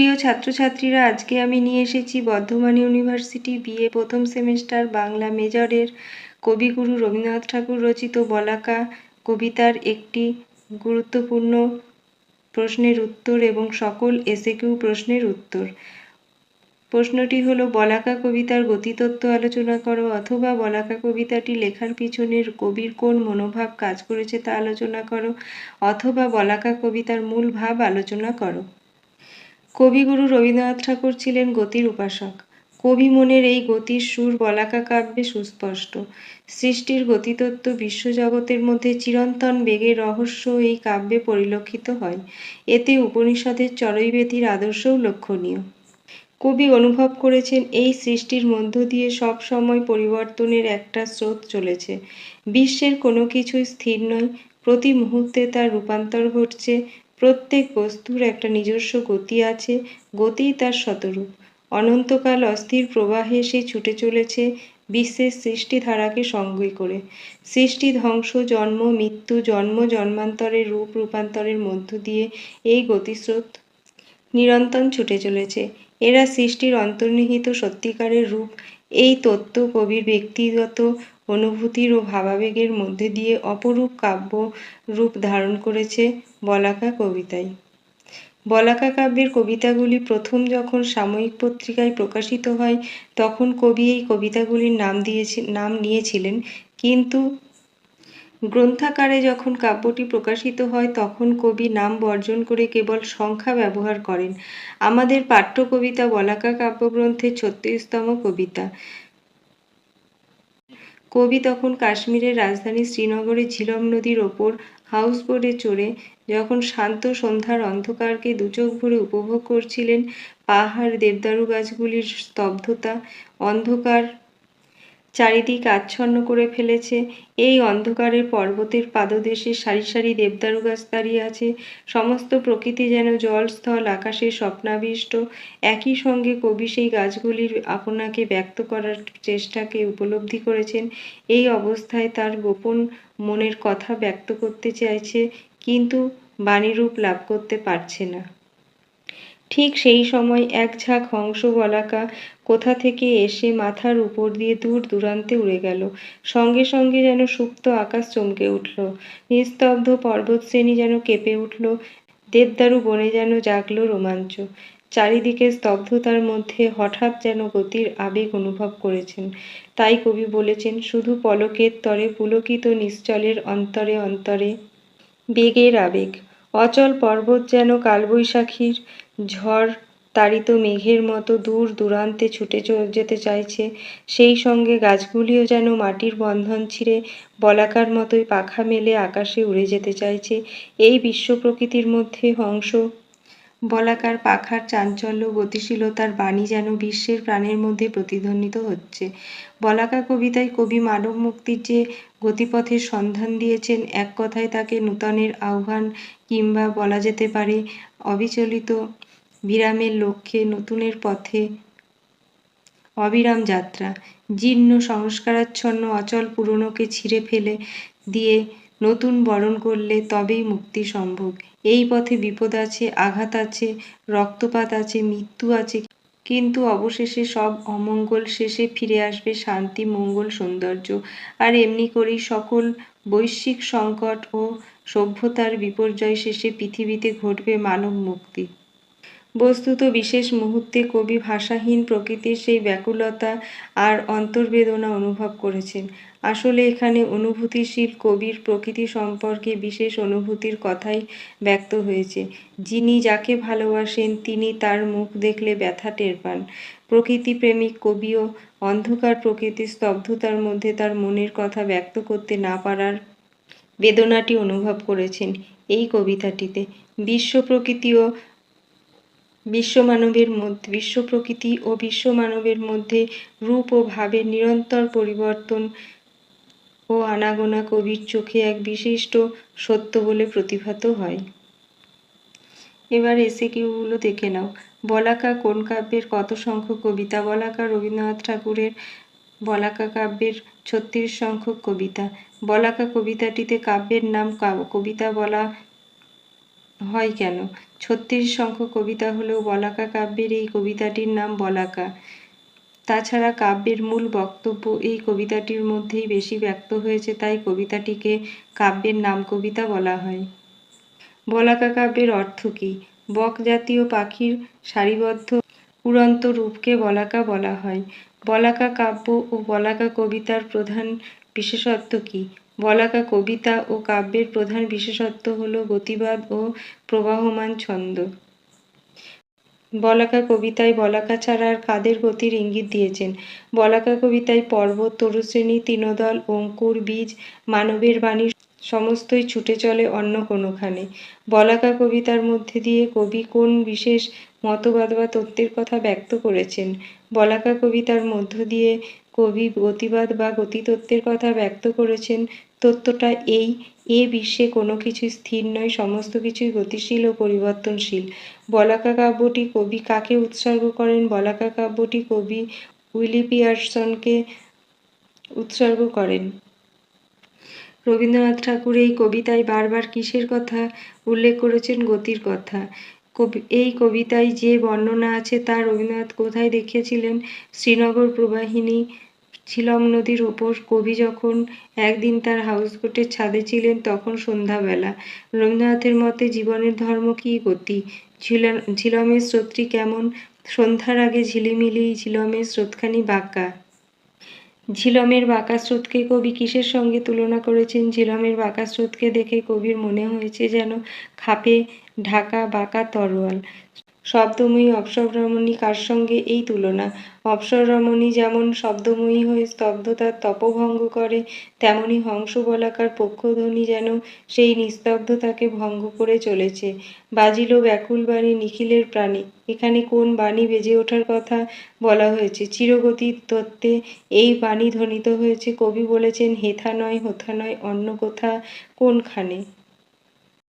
প্রিয় ছাত্রছাত্রীরা, আজকে আমি নিয়ে এসেছি বর্ধমান ইউনিভার্সিটি বিএ প্রথম সেমিস্টার বাংলা মেজরের কবিগুরু রবীন্দ্রনাথ ঠাকুর রচিত বলাকা কবিতার একটি গুরুত্বপূর্ণ প্রশ্নের উত্তর এবং সকল এসএকিউ প্রশ্নের উত্তর। প্রশ্নটি হলো, বলাকা কবিতার গতিতত্ত্ব আলোচনা করো অথবা বলাকা কবিতাটি লেখার পিছনের কবির কোন মনোভাব কাজ করেছে তা আলোচনা করো অথবা বলাকা কবিতার মূল ভাব আলোচনা করো। কবিগুরু রবীন্দ্রনাথ ঠাকুর ছিলেন গতির উপাসক। কবি মনের এই গতির সুর বলাকা কাব্যে সুস্পষ্ট। সৃষ্টির গতিতত্ত্ব বিশ্বজগতের মধ্যে চিরন্তন বেগের রহস্য এই কাব্যে পরিলক্ষিত হয়। এতে উপনিষদের চরৈবেতির আদর্শও লক্ষণীয়। কবি অনুভব করেছেন এই সৃষ্টির মধ্য দিয়ে সব সময় পরিবর্তনের একটা স্রোত চলেছে। বিশ্বের কোনো কিছুই স্থির নয়। প্রতি মুহূর্তে তার রূপান্তর ঘটছে। প্রত্যেক বস্তুর একটা নিজস্ব গতি আছে, গতিই তার শতরূপ। অনন্তকাল অস্থির প্রবাহে সে ছুটে চলেছে বিশ্বের সৃষ্টিধারাকে সঙ্গই করে। সৃষ্টি ধ্বংস, জন্ম, মৃত্যু, জন্ম, জন্মান্তরের রূপ, রূপান্তরের মধ্য দিয়ে এই গতিস্রোত নিরন্তর ছুটে চলেছে। এরা সৃষ্টির অন্তর্নিহিত সত্যিকারের রূপ। এই তত্ত্ব কবির ব্যক্তিগত অনুভূতির ও ভাবাবেগের মধ্যে দিয়ে অপরূপ কাব্য রূপ ধারণ করেছে বলাকা কবিতায়। বলাকা কাব্যের কবিতাগুলি প্রথম যখন সাময়িক পত্রিকায় প্রকাশিত হয়, তখন কবি এই কবিতাগুলির নাম দিয়েছে, নাম নিয়েছিলেন। কিন্তু গ্রন্থাকারে যখন কাব্যটি প্রকাশিত হয়, তখন কবি নাম বর্জন করে কেবল সংখ্যা ব্যবহার করেন। আমাদের পাঠ্য কবিতা বলাকা কাব্যগ্রন্থের ছত্রিশতম কবিতা। কবি তখন কাশ্মীরের রাজধানী শ্রীনগরে ঝিলম নদীর ওপর হাউস হাউসবোটে চড়ে যখন শান্ত সন্ধ্যার অন্ধকারকে দুচোখ ভরে উপভোগ করছিলেন পাহাড় দেবদারু গাছগুলির স্তব্ধতা, অন্ধকার চারিদিক আচ্ছন্ন করে ফেলেছে। এই অন্ধকারের পর্বতের পাদদেশে সারি সারি দেবদারু গাছ দাঁড়িয়ে আছে। সমস্ত প্রকৃতি যেন জল স্থল আকাশে স্বপ্নাবিষ্ট। একই সঙ্গে কবি সেই গাছগুলির আপনাকে ব্যক্ত করার চেষ্টাকে উপলব্ধি করেছেন। এই অবস্থায় তার গোপন মনের কথা ব্যক্ত করতে চাইছে, কিন্তু বাণীরূপ লাভ করতে পারছে না। ঠিক সেই সময় এক ঝাঁক হংস বলাকা কোথা থেকে এসে মাথার উপর দিয়ে দূর দূরান্তে উড়ে গেল। সঙ্গে সঙ্গে যেন সুপ্ত আকাশ চমকে উঠল। নিস্তব্ধ পর্বতশ্রেণী যেন কেঁপে উঠল। দেবদারু বনে যেন জাগলো রোমাঞ্চ। চারিদিকে স্তব্ধতার মধ্যে হঠাৎ যেন গতির আবেগ অনুভব করেছেন। তাই কবি বলেছেন, শুধু পলকের তরে পুলকিত নিশ্চলের অন্তরে অন্তরে বেগের আবেগ। অচল পর্বত যেন কালবৈশাখীর ঝড় তাড়িত মেঘের মতো দূর দূরান্তে ছুটে যেতে চাইছে। সেই সঙ্গে গাছগুলিও যেন মাটির বন্ধন ছিঁড়ে বলাকার মতোই পাখা মেলে আকাশে উড়ে যেতে চাইছে। এই বিশ্ব প্রকৃতির মধ্যে হংস বলাকার পাখার চাঞ্চল্য, গতিশীলতার বাণী যেন বিশ্বের প্রাণের মধ্যে প্রতিধ্বনিত হচ্ছে। বলাকা কবিতায় কবি মানব মুক্তির যে গতিপথের সন্ধান দিয়েছেন, এক কথায় তাকে নূতনের আহ্বান কিংবা বলা যেতে পারে অবিচলিত বিরামের লক্ষ্যে নতুনের পথে অবিরাম যাত্রা। জীর্ণ, সংস্কারাচ্ছন্ন, অচল, পুরনোকে ছিঁড়ে ফেলে দিয়ে নতুন বরণ করলে তবেই মুক্তি সম্ভব। এই পথে বিপদ আছে, আঘাত আছে, রক্তপাত আছে, মৃত্যু আছে, কিন্তু অবশেষে সব অমঙ্গল শেষে ফিরে আসবে শান্তি, মঙ্গল, সৌন্দর্য। আর এমনি করেই সকল বৈশ্বিক সংকট ও সভ্যতার বিপর্যয় শেষে পৃথিবীতে ঘটবে মানব মুক্তি বস্তুত বিশেষ মুহূর্তে কবি ভাষাহীন প্রকৃতির সেই ব্যাকুলতা আর অন্তর্বেদনা অনুভব করেছেন। আসলে এখানে অনুভূতিশীল কবির প্রকৃতি সম্পর্কে বিশেষ অনুভূতির কথাই ব্যক্ত হয়েছে। যিনি যাকে ভালোবাসেন, তিনি তার মুখ দেখলে ব্যথা টের পান। প্রকৃতিপ্রেমিক কবিও অন্ধকার প্রকৃতির স্তব্ধতার মধ্যে তার মনের কথা ব্যক্ত করতে না পারার বেদনাটি অনুভব করেছেন এই কবিতাটিতে। বিশ্ব প্রকৃতিও বিশ্বমানবের মধ্যে বিশ্ব প্রকৃতি ও বিশ্বমানবের মধ্যে রূপ ও ভাবের নিরন্তর পরিবর্তন ও আনাগোনা কবির চোখে এক বিশিষ্ট সত্য বলে প্রতিভাত হয়। এবার এসে কিউগুলো দেখে নাও। বলাকা কোন কাব্যের কত সংখ্যক কবিতা? বলাকা রবীন্দ্রনাথ ঠাকুরের বলাকা কাব্যের ছত্রিশ সংখ্যক কবিতা। বলাকা কবিতাটিতে কাব্যের নাম কবিতা বলা হয় কেন? ছত্রিশ সংখ্যক কবিতা হলেও বলাকা কাব্যের এই কবিতাটির নাম বলাকা। তাছাড়া কাব্যের মূল বক্তব্য এই কবিতাটির মধ্যেই বেশি ব্যক্ত হয়েছে, তাই কবিতাটিকে কাব্যের নাম কবিতা বলা হয়। বলাকা কাব্যের অর্থ কী? বক জাতীয় পাখির সারিবদ্ধ উড়ন্ত রূপকে বলাকা বলা হয়। বলাকা কাব্য ও বলাকা কবিতার প্রধান বিশেষত্ব কী? বলাকা কবিতা ও কাব্যের প্রধান বিশেষত্ব হল গতিবাদ ও প্রবাহমান ছন্দ। বলাকা কবিতায় বলাকা ছাড়া আর কাদের গতির ইঙ্গিত দিয়েছেন? বলাকা কবিতায় পর্বত, তরুশ্রেণী তৃণদল অঙ্কুর, বীজ, মানবের বাণী সমস্তই ছুটে চলে অন্য কোনোখানে। বলাকা কবিতার মধ্যে দিয়ে কবি কোন বিশেষ মতবাদ বা তত্ত্বের কথা ব্যক্ত করেছেন? বলাকা কবিতার মধ্য দিয়ে কবি গতিবাদ বা গতিতত্ত্বের কথা ব্যক্ত করেছেন তত্ত্বটা এই, এ বিশ্বে কোনো কিছু স্থির নয়, সমস্ত কিছুই গতিশীল ও পরিবর্তনশীল। বলাকা কাব্যটি কবি কাকে উৎসর্গ করেন? বলাকা কাব্যটি কবি উইলি পিয়ারসনকে উৎসর্গ করেন। রবীন্দ্রনাথ ঠাকুর এই কবিতায় বারবার কিসের কথা উল্লেখ করেছেন? গতির কথা। কবি, এই কবিতায় যে বর্ণনা আছে তা রবীন্দ্রনাথ কোথায় দেখিয়েছিলেন? শ্রীনগর প্রবাহিনী ঝিলম নদীর ওপর কবি যখন একদিন তার হাউসবোটের ছাদে ছিলেন, তখন সন্ধ্যাবেলা। রবীন্দ্রনাথের মতে, জীবনের ধর্ম কী গতি? ঝিলমের স্রোতটি কেমন? সন্ধ্যার আগে ঝিলিমিলি, ঝিলমের স্রোতখানি বাঁকা। ঝিলমের বাঁকা স্রোতকে কবি কিসের সঙ্গে তুলনা করেছেন? ঝিলমের বাঁকা স্রোতকে দেখে কবির মনে হয়েছে যেন খাপে ঢাকা বাঁকা তরোয়াল। শব্দময়ী, অপসরমণি কার সঙ্গে এই তুলনা? অপসরমণি যেমন শব্দময়ী হয়ে স্তব্ধতার তপভঙ্গ করে, তেমনি হংস বলাকার পক্ষধ্বনি যেন সেই নিস্তব্ধতাকে ভঙ্গ করে চলেছে। বাজিল ব্যাকুল বাণী নিখিলের প্রাণী। এখানে কোন বাণী বেজে ওঠার কথা বলা হয়েছে? চিরগতির তত্ত্বে এই বাণী ধ্বনিত হয়েছে। কবি বলেছেন, হেথা নয়, হোথা নয়, অন্য কোথা কোনখানে?